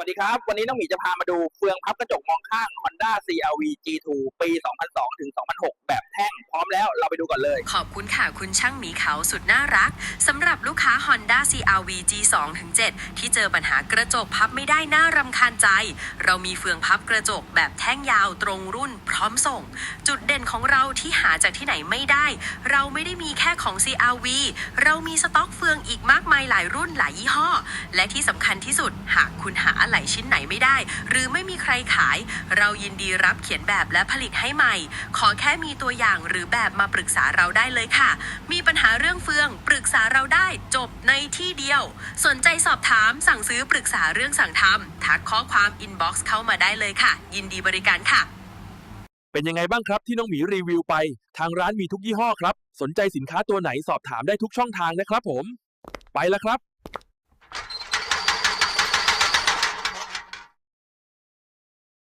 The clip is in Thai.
วัสดีครับ วันนี้น้องหมีจะพามาดูเฟืองพับกระจกมองข้าง Honda CRV G2 ปี 2002 ถึง 2006 แบบแท่งพร้อมแล้วเราไปดูก่อนเลย ขอบคุณค่ะ คุณช่างหมีเขาสุดน่ารักสำหรับลูกค้า Honda CRV G2 7ที่เจอปัญหากระจกพับไม่ได้น่ารำคาญใจ เรามีเฟืองพับกระจกแบบแท่งยาวตรงรุ่นพร้อมส่ง จุดเด่นของเราที่หาจากที่ไหนไม่ได้ เราไม่ได้มีแค่ของ CRV เรามีสต็อกเฟืองอีกมากมายหลายรุ่นหลายยี่ห้อ และที่สำคัญที่สุดหากคุณหาอะไหล่ชิ้นไหนไม่ได้ หรือไม่มีใครขาย เรายินดีรับเขียนแบบและผลิตให้ใหม่ ขอแค่มีตัวอย่างหรือแบบมาปรึกษาเราได้เลยค่ะ มีปัญหาเรื่องเฟือง รึกษาเราได้จบในที่เดียว สนใจสอบถามสั่งซื้อปรึกษาเรื่องสั่งทำทักข้อความอินบ็อกซ์เข้ามาได้เลยค่ะ ยินดีบริการค่ะ เป็นยังไงบ้างครับที่น้องหมีรีวิวไป ทางร้านมีทุกยี่ห้อครับ สนใจสินค้าตัวไหนสอบถามได้ทุกช่องทางนะครับผม ไปแล้วครับ